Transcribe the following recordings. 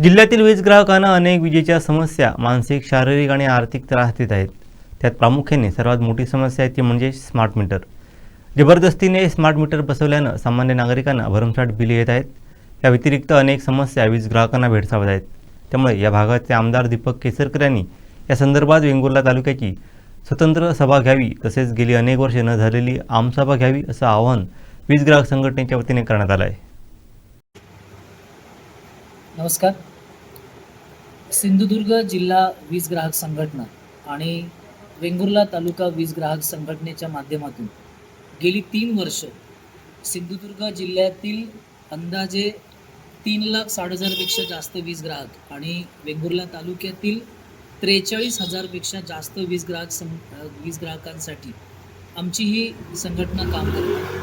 जिल्ह्यातील वीज ग्राहकांना अनेक विजेच्या समस्या मानसिक शारीरिक आणि आर्थिक त्रास देत आहेत. त्यात प्रामुख्याने सर्वात मोठी समस्या आहे ती म्हणजे स्मार्ट मीटर. जबरदस्तीने स्मार्ट मीटर बसवल्यानं सामान्य नागरिकांना भरमसाठ बिले येत आहेत. या व्यतिरिक्त अनेक समस्या वीज ग्राहकांना भेडसावत आहेत. त्यामुळे या भागाचे आमदार दीपक केसरकर यांनी या संदर्भात वेंगुर्ला तालुक्याची स्वतंत्र सभा घ्यावी तसेच गेली अनेक वर्षे न झालेली आमसभा घ्यावी असं आवाहन वीज ग्राहक संघटनेच्या वतीने करण्यात आलं आहे. नमस्कार. सिंधुदुर्ग जिल्हा वीज ग्राहक संघटना आणि वेंगुर्ला तालुका वीज ग्राहक संघटनेच्या माध्यमातून गेली तीन वर्ष सिंधुदुर्ग जिल्ह्यातील अंदाजे तीन लाख साठ हजारपेक्षा जास्त वीज ग्राहक आणि वेंगुर्ला तालुक्यातील त्रेचाळीस हजारपेक्षा जास्त वीज ग्राहक सं वीज ग्राहकांसाठी आमची ही संघटना काम करते.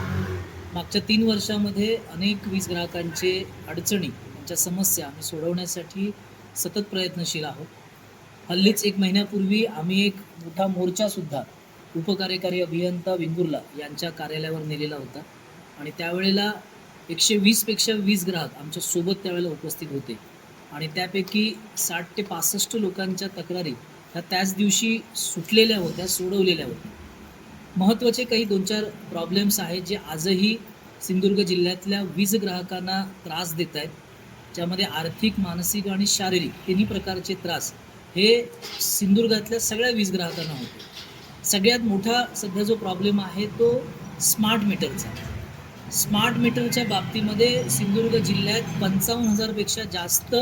मागच्या तीन वर्षामध्ये अनेक वीज ग्राहकांचे अडचणी त्यांच्या समस्या आम्ही सोडवण्यासाठी सतत प्रयत्नशील आहोत. हल्लीच एक महिन्यापूर्वी आम्ही एक मोठा मोर्चासुद्धा उपकार्यकारी अभियंता वेंगुर्ला यांच्या कार्यालयावर नेलेला होता. आणि त्यावेळेला एकशे वीसपेक्षा वीस ग्राहक आमच्यासोबत त्यावेळेला उपस्थित होते. आणि त्यापैकी साठ ते पासष्ट लोकांच्या तक्रारी ह्या त्याच दिवशी सुटलेल्या होत्या सोडवलेल्या होत्या. महत्त्वाचे काही दोन चार प्रॉब्लेम्स आहेत जे आजही सिंधुदुर्ग जिल्ह्यातल्या वीज ग्राहकांना त्रास देत आहेत. ज्यामध्ये आर्थिक मानसिक आणि शारीरिक तिन्ही प्रकारचे त्रास हे सिंधुदुर्गातल्या सगळ्या वीज ग्राहकांना होते. सगळ्यात मोठा सध्या जो प्रॉब्लेम आहे तो स्मार्ट मीटरचा स्मार्ट मीटरच्या बाबतीमध्ये सिंधुदुर्ग जिल्ह्यात पंचावन्न हजारपेक्षा जास्त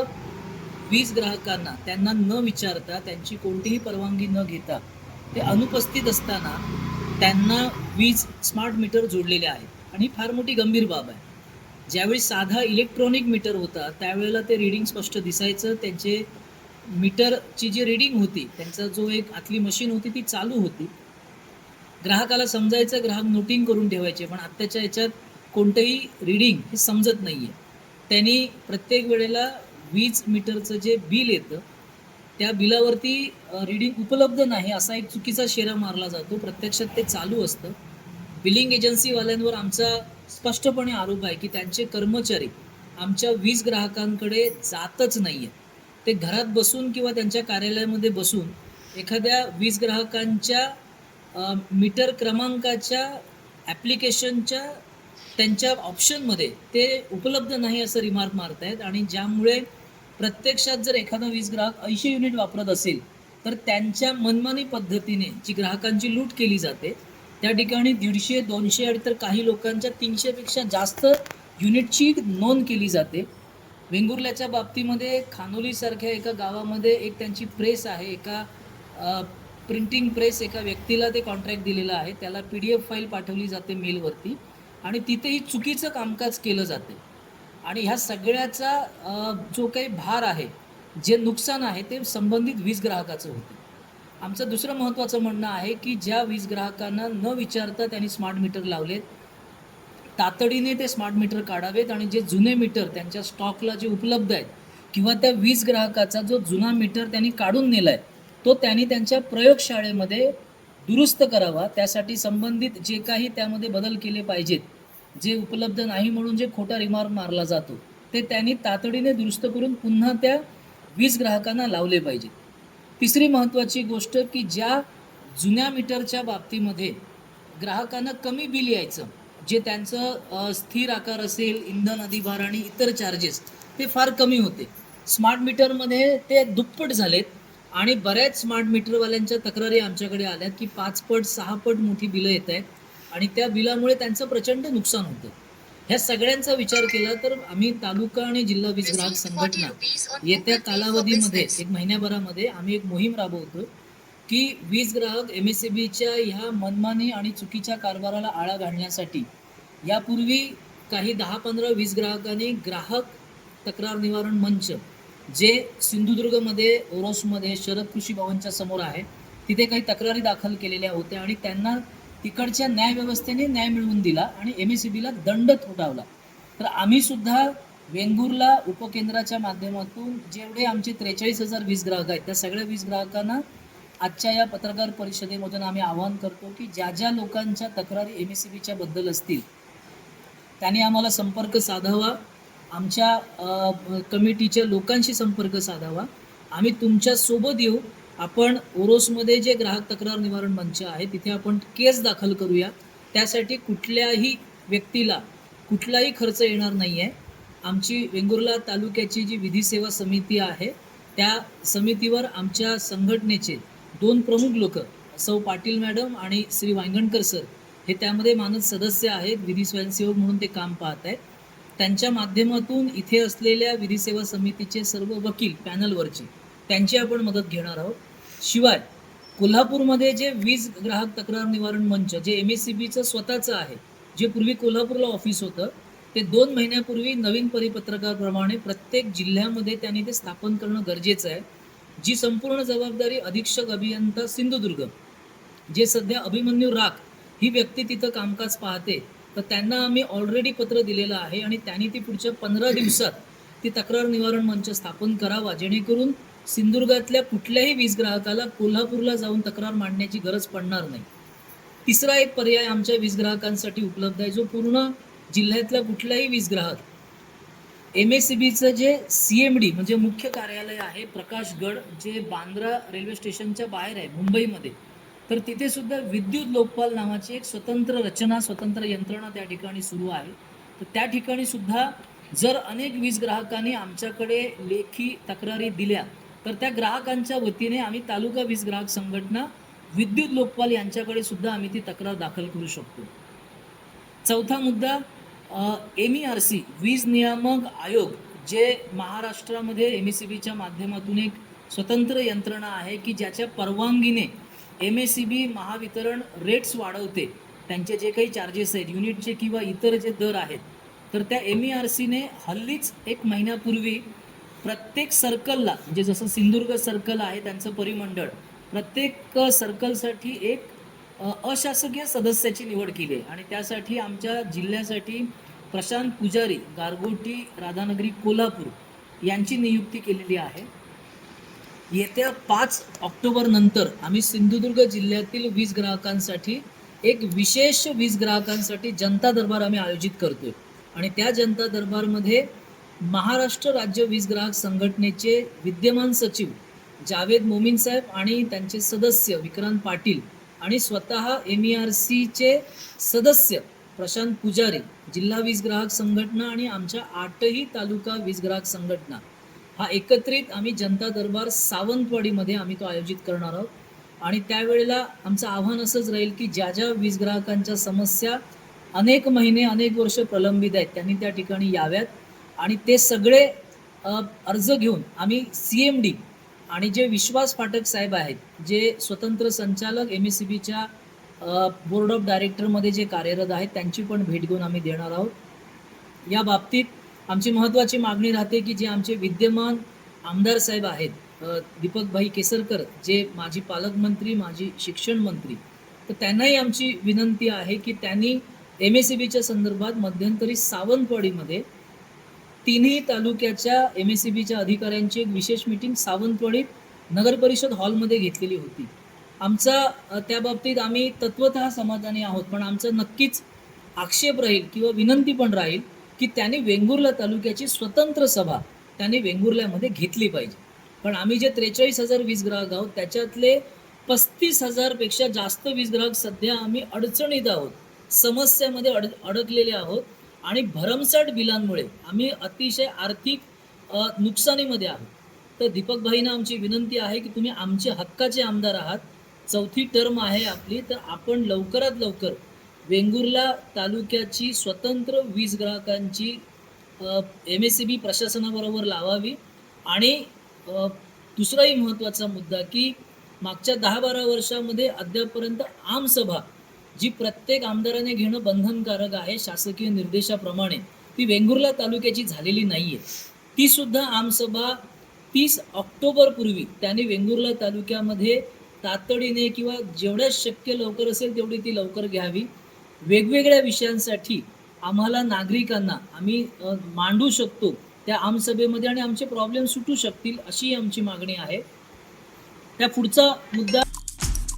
वीज ग्राहकांना त्यांना न विचारता त्यांची कोणतीही परवानगी न घेता ते अनुपस्थित असताना त्यांना वीज स्मार्ट मीटर जोडलेले आहेत. आणि फार मोठी गंभीर बाब आहे. ज्यावेळी साधा इलेक्ट्रॉनिक मीटर होता त्यावेळेला ते रिडिंग स्पष्ट दिसायचं. त्यांचे मीटरची जी रिडिंग होती त्यांचा जो एक आतली मशीन होती ती चालू होती. ग्राहकाला समजायचं ग्राहक नोटिंग करून ठेवायचे पण आत्ताच्या याच्यात कोणतंही रिडिंग हे समजत नाही आहे त्यांनी प्रत्येक वेळेला वीज मीटरचं जे बिल येतं त्या बिलावरती रिडिंग उपलब्ध नाही असा एक चुकीचा शेरा मारला जातो. प्रत्यक्षात ते चालू असतं. बिलिंग एजन्सीवाल्यांवर आमचा स्पष्टपणे आरोप आहे की त्यांचे कर्मचारी आमच्या वीज ग्राहकांकडे जातच नाही आहे ते घरात बसून किंवा त्यांच्या कार्यालयामध्ये बसून एखाद्या वीज ग्राहकांच्या मीटर क्रमांकाच्या ॲप्लिकेशनच्या त्यांच्या ऑप्शनमध्ये ते उपलब्ध नाही असं रिमार्क मारत आहेत आणि ज्यामुळे प्रत्यक्षात जर एखादा वीज ग्राहक ऐंशी युनिट वापरत असेल तर त्यांच्या मनमानी पद्धतीने जी ग्राहकांची लूट केली जाते त्या ठिकाणी दीडशे दोनशे आणि तर काही लोकांच्या तीनशेपेक्षा जास्त युनिटची नोंद केली जाते. वेंगुर्ल्याच्या बाबतीमध्ये खानोलीसारख्या एका गावामध्ये एक त्यांची प्रेस आहे एका प्रिंटिंग प्रेस एका व्यक्तीला ते कॉन्ट्रॅक्ट दिलेला आहे. त्याला पी डी एफ फाईल पाठवली जाते मेलवरती आणि तिथेही चुकीचं कामकाज केलं जाते. आणि ह्या सगळ्याचा जो काही भार आहे जे नुकसान आहे ते संबंधित वीज ग्राहकाचं होतं. आमचं दुसरं महत्त्वाचं म्हणणं आहे की ज्या वीज ग्राहकांना न विचारता त्यांनी स्मार्ट मीटर लावलेत तातडीने ते स्मार्ट मीटर काढावेत आणि जे जुने मीटर त्यांच्या स्टॉकला जे उपलब्ध आहेत किंवा त्या वीज ग्राहकाचा जो जुना मीटर त्यांनी काढून नेला आहे तो त्यांनी त्यांच्या प्रयोगशाळेमध्ये दुरुस्त करावा. त्यासाठी संबंधित जे काही त्यामध्ये बदल केले पाहिजेत जे उपलब्ध नाही म्हणून जे खोटा रिमार्क मारला जातो ते त्यांनी तातडीने दुरुस्त करून पुन्हा त्या वीज ग्राहकांना लावले पाहिजेत. तिसरी महत्त्वाची गोष्ट की ज्या जुन्या मीटरच्या बाबतीमध्ये ग्राहकांना कमी बिल यायचं जे त्यांचं स्थिर आकार असेल इंधन अधिभार आणि इतर चार्जेस ते फार कमी होते. स्मार्ट मीटरमध्ये ते दुप्पट झालेत आणि बऱ्याच स्मार्ट मीटरवाल्यांच्या तक्रारी आमच्याकडे आल्यात की पाच पट सहा पट मोठी बिलं येत आहेत आणि त्या बिलामुळे त्यांचं प्रचंड नुकसान होतं. ह्या सगळ्यांचा विचार केला तर आम्ही तालुका आणि जिल्हा वीज ग्राहक संघटना येत्या कालावधीमध्ये एक महिन्याभरामध्ये आम्ही एक मोहीम राबवतो की वीज ग्राहक एम एस सी बीच्या ह्या मनमानी आणि चुकीच्या कारभाराला आळा घालण्यासाठी यापूर्वी काही दहा पंधरा वीज ग्राहकांनी ग्राहक तक्रार निवारण मंच जे सिंधुदुर्गमध्ये ओरोसमध्ये शरद कृषी भवनच्या समोर आहे तिथे काही तक्रारी दाखल केलेल्या होत्या आणि त्यांना तिकडच्या न्यायव्यवस्थेने न्याय मिळवून दिला आणि एम एस सी बीला दंड ठोठावला. तर आम्ही सुद्धा वेंगुर्ला उपकेंद्राच्या माध्यमातून जेवढे आमचे त्रेचाळीस हजार वीज ग्राहक आहेत त्या सगळ्या वीज ग्राहकांना आजच्या या पत्रकार परिषदेमधून आम्ही आवाहन करतो की ज्या ज्या लोकांच्या तक्रारी एम एस सी बीच्या बद्दल असतील त्यांनी आम्हाला संपर्क साधावा. आमच्या कमिटीच्या लोकांशी संपर्क साधावा. आम्ही तुमच्यासोबत येऊ. आपण ओरोसमध्ये जे ग्राहक तक्रार निवारण मंच आहे तिथे आपण केस दाखल करूया. त्यासाठी कुठल्याही व्यक्तीला कुठलाही खर्च येणार नाही आहे आमची वेंगुर्ला तालुक्याची जी विधी सेवा समिती आहे त्या समितीवर आमच्या संघटनेचे दोन प्रमुख लोक सौ पाटील मॅडम आणि श्री वांगणकर सर हे त्यामध्ये मानद सदस्य आहेत विधी स्वयंसेवक म्हणून ते काम पाहत आहेत. त्यांच्या माध्यमातून इथे असलेल्या विधी सेवा समितीचे सर्व वकील पॅनलवरचे त्यांची आपण मदत घेणार आहोत. शिवाय कोल्हापूरमध्ये जे वीज ग्राहक तक्रार निवारण मंच जे एम एस सी बीचं स्वतःचं आहे जे पूर्वी कोल्हापूरला ऑफिस होतं ते दोन महिन्यापूर्वी नवीन परिपत्रकाप्रमाणे प्रत्येक जिल्ह्यामध्ये त्यांनी ते स्थापन करणं गरजेचं आहे जी संपूर्ण जबाबदारी अधीक्षक अभियंता सिंधुदुर्ग जे सध्या अभिमन्यू राख ही व्यक्ती तिथं कामकाज पाहते तर त्यांना आम्ही ऑलरेडी पत्र दिलेलं आहे आणि त्यांनी ती पुढच्या पंधरा दिवसात ती तक्रार निवारण मंच स्थापन करावा जेणेकरून सिंधुदुर्गातल्या कुठल्याही वीज ग्राहकाला कोल्हापूरला जाऊन तक्रार मांडण्याची गरज पडणार नाही. तिसरा एक पर्याय आमच्या वीज ग्राहकांसाठी उपलब्ध आहे जो पूर्ण जिल्ह्यातला कुठलाही वीज ग्राहक एम एस सी बीचं जे सी एम डी म्हणजे मुख्य कार्यालय आहे प्रकाशगड जे बांद्रा रेल्वे स्टेशनच्या बाहेर आहे मुंबईमध्ये तर तिथे सुद्धा विद्युत लोकपाल नावाची एक स्वतंत्र रचना स्वतंत्र यंत्रणा त्या ठिकाणी सुरू आहे. तर त्या ठिकाणी सुद्धा जर अनेक वीज ग्राहकांनी आमच्याकडे लेखी तक्रारी दिल्या तर त्या ग्राहकांच्या वतीने आम्ही तालुका वीज ग्राहक संघटना विद्युत लोकपाल यांच्याकडे सुद्धा आम्ही ती तक्रार दाखल करू शकतो. चौथा मुद्दा एम ई आर सी वीज नियामक आयोग जे महाराष्ट्रामध्ये एम एस सी बीच्या माध्यमातून एक स्वतंत्र यंत्रणा आहे की ज्याच्या परवानगीने M S C B Mahavitaran rates वाढवते. त्यांचे जे काही चार्जेस आहेत युनिटचे किंवा इतर जे दर आहेत तर त्या एम ई आर सीने हल्लीच एक महिन्यापूर्वी प्रत्येक सर्कलला म्हणजे जसं सिंधुदुर्ग सर्कल आहे त्यांचं परिमंडळ प्रत्येक सर्कलसाठी एक अशासकीय सदस्याची निवड केली आहे. आणि त्यासाठी आमच्या जिल्ह्यासाठी प्रशांत पुजारी गारगोटी राधानगरी कोल्हापूर यांची नियुक्ती केलेली आहे. येत्या पाच ऑक्टोबर नंतर आम्ही सिंधुदुर्ग जिल्ह्यातील वीज ग्राहकांसाठी एक विशेष वीज ग्राहकांसाठी जनता दरबार आम्ही आयोजित करतोय. आणि त्या जनता दरबारमध्ये महाराष्ट्र राज्य वीज ग्राहक संघटनेचे विद्यमान सचिव जावेद मोमीन साहेब आणि त्यांचे सदस्य विक्रांत पाटील आणि स्वतः एम ई आर सीचे सदस्य प्रशांत पुजारी जिल्हा वीज ग्राहक संघटना आणि आमच्या आठही तालुका वीज ग्राहक संघटना. हा एकत्रित आम्ही जनता दरबार सावंतवाडीमध्ये आम्ही तो आयोजित करणार आहोत. आणि त्यावेळेला आमचं आव्हान असंच राहील की ज्या ज्या वीज ग्राहकांच्या समस्या अनेक महिने अनेक वर्ष प्रलंबित आहेत त्यांनी त्या ठिकाणी याव्यात. आणि ते सगळे अर्ज घेऊन आम्ही सी एम डी आणि जे विश्वास फाटक साहेब आहेत जे स्वतंत्र संचालक एम एस सी बीच्या बोर्ड ऑफ डायरेक्टरमध्ये जे कार्यरत आहेत त्यांची पण भेट घेऊन आम्ही देणार आहोत. या बाबतीत आमची महत्त्वाची मागणी राहते की जे आमचे विद्यमान आमदार साहेब आहेत दीपकभाई केसरकर जे माजी पालकमंत्री माजी शिक्षण मंत्री तर त्यांनाही आमची विनंती आहे की त्यांनी एम एस सी बीच्या संदर्भात मध्यंतरी सावंतवाडीमध्ये तिन्ही तालुक्याच्या एम एस सी बीच्या अधिकाऱ्यांची एक विशेष मीटिंग सावंतवाडीत नगरपरिषद हॉलमध्ये घेतलेली होती. आमचा त्या बाबतीत आम्ही तत्वत समाधानी आहोत पण आमचं नक्कीच आक्षेप राहील किंवा विनंती पण राहील की त्यांनी वेंगुर्ला तालुक्याची स्वतंत्र सभा त्यांनी वेंगुर्ल्यामध्ये घेतली पाहिजे. पण आम्ही जे त्रेचाळीस हजार वीज ग्राहक आहोत त्याच्यातले पस्तीस हजारपेक्षा जास्त वीज ग्राहक सध्या आम्ही अडचणीत आहोत समस्यामध्ये अड अडकलेले आहोत. आणि भरमसाठ बिलांमुळे आम्ही अतिशय आर्थिक नुकसानीमध्ये आहोत. तर दीपक भाईंना आमची विनंती आहे की तुम्ही आमचे हक्काचे आमदार आहात. चौथी टर्म आहे आपली. तर आपण लवकरात लवकर वेंगुर्ला तालुक्याची स्वतंत्र वीज ग्राहकांची एम एस सी बी प्रशासनाबरोबर लावावी. आणि दुसराही महत्त्वाचा मुद्दा की मागच्या दहा बारा वर्षामध्ये अद्यापपर्यंत आमसभा जी प्रत्येक आमदाराने घेणं बंधनकारक आहे शासकीय निर्देशाप्रमाणे ती वेंगुर्ला तालुक्याची झालेली नाही आहे ती सुद्धा आमसभा तीस ऑक्टोबरपूर्वी त्याने वेंगुर्ला तालुक्यामध्ये तातडीने किंवा जेवढ्या शक्य लवकर असेल तेवढी ती लवकर घ्यावी. वेगवेगळ्या विषयांसाठी आम्हाला नागरिकांना आम्ही मांडू शकतो त्या आमसभेमध्ये आणि आमचे प्रॉब्लेम सुटू शकतील अशी आमची मागणी आहे. त्या पुढचा मुद्दा